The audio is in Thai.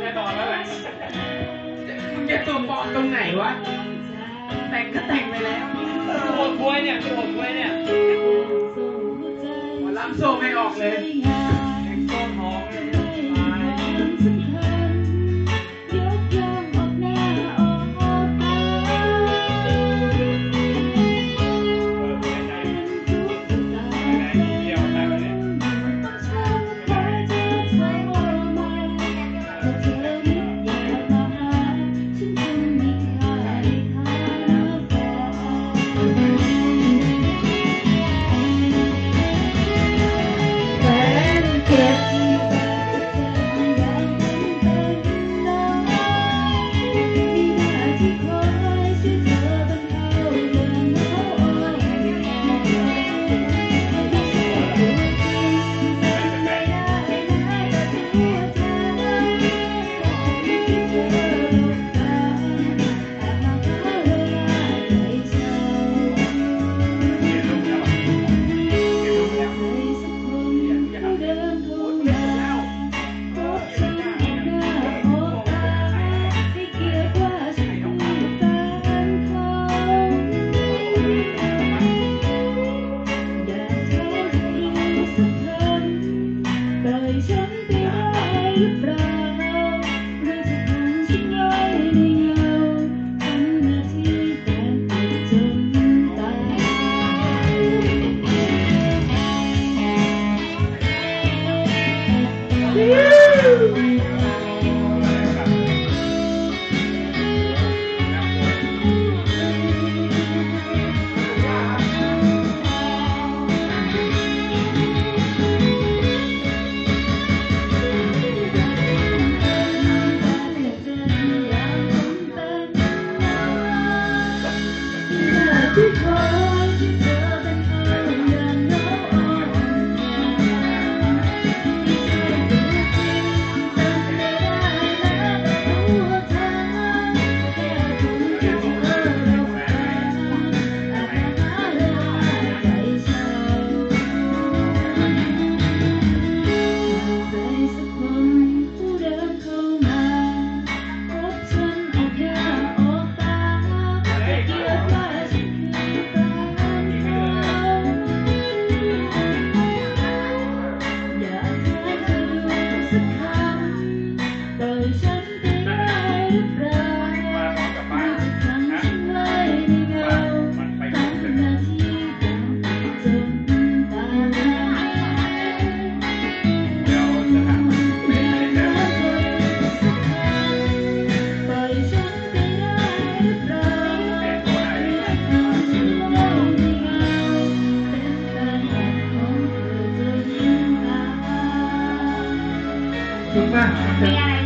แน่นอนแล้วแหละมึงจะตัวปลอมตรงไหนวะ แต่งก็แต่งไปแล้วคือหัวกล้วยเนี่ยคือหัวกล้วยเนี่ยหมอลำโซ่ไม่ออกเลย ที่ ฉันไปได้หรือเปล่ารือจะขังฉันไว้ในเงาทำหน้าที่เป็นจนตายเดี๋ยวจะถามไม่ได้แล้วปล่อยฉันไปได้หรือเปล่าหรือทำฉันไว้ในเงาเป็นแฟนของเธอจนตายถูกป่ะ มีอะไร